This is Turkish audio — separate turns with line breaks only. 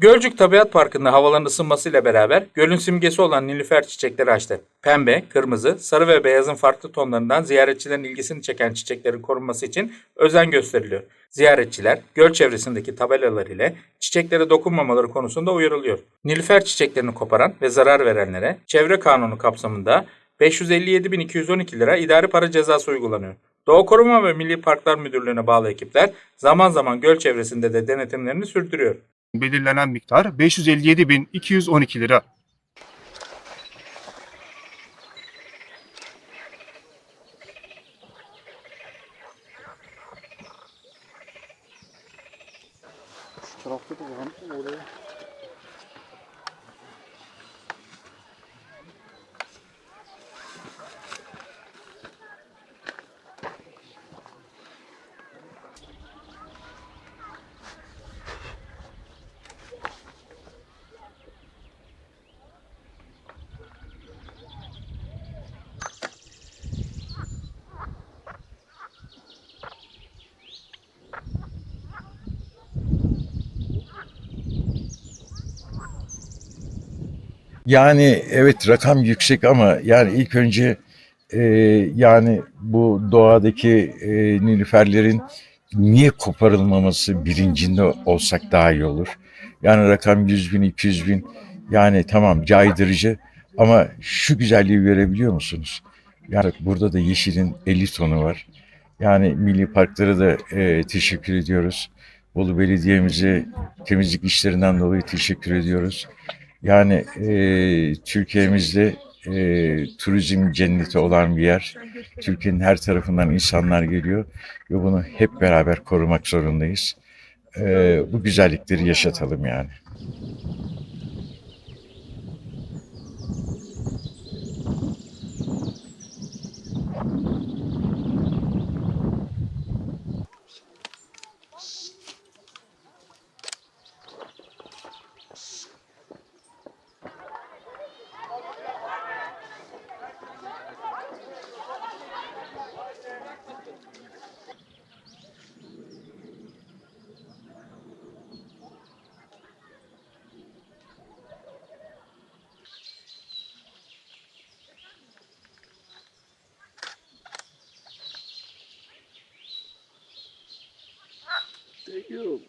Gölcük Tabiat Parkı'nda havaların ısınmasıyla beraber gölün simgesi olan nilüfer çiçekleri açtı. Pembe, kırmızı, sarı ve beyazın farklı tonlarından ziyaretçilerin ilgisini çeken çiçeklerin korunması için özen gösteriliyor. Ziyaretçiler göl çevresindeki tabelalar ile çiçeklere dokunmamaları konusunda uyarılıyor. Nilüfer çiçeklerini koparan ve zarar verenlere çevre kanunu kapsamında 557.212 lira idari para cezası uygulanıyor. Doğa Koruma ve Milli Parklar Müdürlüğü'ne bağlı ekipler zaman zaman göl çevresinde de denetimlerini sürdürüyor.
Belirlenen miktar 557.212 lira.
tarafta da oraya.
Yani evet rakam yüksek ama yani ilk önce e, yani bu doğadaki e, nilüferlerin niye koparılmaması bilincinde olsak daha iyi olur. Yani rakam 100 bin, 200 bin yani tamam caydırıcı ama şu güzelliği görebiliyor musunuz? Yani burada da yeşilin 50 tonu var. Yani milli parklara da e, teşekkür ediyoruz. Bolu Belediye'mize temizlik işlerinden dolayı teşekkür ediyoruz. Yani e, Türkiye'mizde e, turizm cenneti olan bir yer. Türkiye'nin her tarafından insanlar geliyor ve bunu hep beraber korumak zorundayız. E, bu güzellikleri yaşatalım yani.
Thank you.